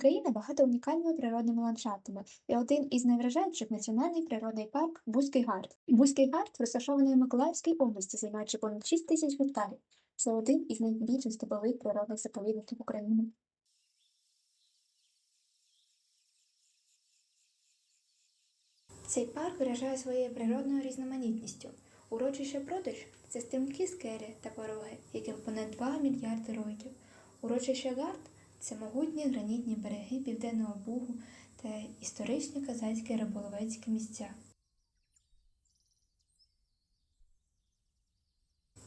України багато унікальними природними ландшафтами, і один із найвражаючих національний природний парк Бузький Гард. Бузький Гард розташований у Миколаївській області, займаючи понад 6 тисяч гектарів. Це один із найбільших степових природних заповідників України. Цей парк виражає своєю природною різноманітністю. Урочище Продаж це стрімкі скелі та пороги, яким понад 2 мільярди років. Урочище Гард це могутні гранітні береги Південного Бугу та історичні казацькі риболовецькі місця.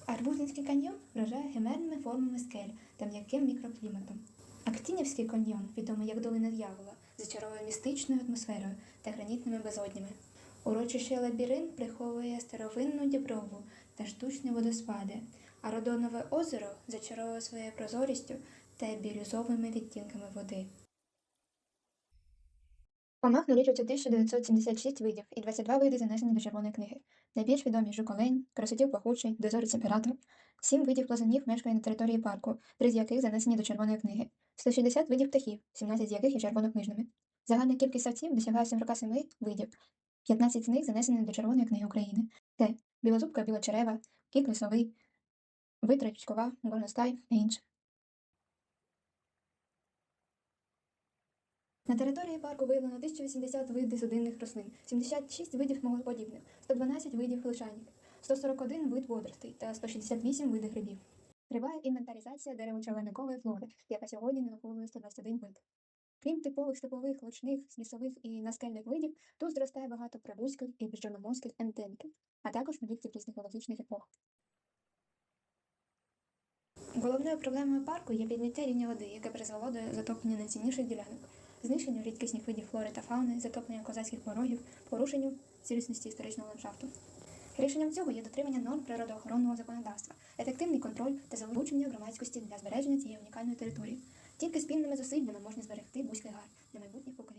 Арбузинський каньйон вражає гемерними формами скель та м'яким мікрокліматом. Актінівський каньйон, відомий як долина дьявола, зачаровує містичною атмосферою та гранітними безоднями. Урочище Лабіринт приховує старовинну діброву та штучні водоспади, а Родонове озеро зачаровує своєю прозорістю та бірюзовими відтінками води. Комах налічується 1976 видів і 22 види занесені до Червоної книги. Найбільш відомі жуколень, красотів пахучий, дозорець імператор. Сім видів плазунів мешкає на території парку, три з яких занесені до Червоної книги. 160 видів птахів, 17 з яких є червонокнижними. Загальна кількість савців досягає 47 видів, 15 з них занесені до Червоної книги України. Це білозубка білочерева, кіт лісовий, витра річкова, горностай та інше. На території парку виявлено 1080 видів судинних рослин, 76 видів мохоподібних, 112 видів лишайників, 141 вид водоростей та 168 видів грибів. Триває інвентаризація деревочеленикової флори, яка сьогодні нараховує 121 вид. Крім типових степових, лучних, лісових і наскельних видів, тут зростає багато прибузьких і піщаноморських ентенків, а також різних геологічних епох. Головною проблемою парку є підняття рівня води, яке призвело до затоплення найцінніших ділянок, знищенню рідкісних видів флори та фауни, затоплення козацьких порогів, порушенню цілісності історичного ландшафту. Рішенням цього є дотримання норм природоохоронного законодавства, ефективний контроль та залучення громадськості для збереження цієї унікальної території. Тільки спільними зусиллями можна зберегти Бузький гар для майбутніх поколінь.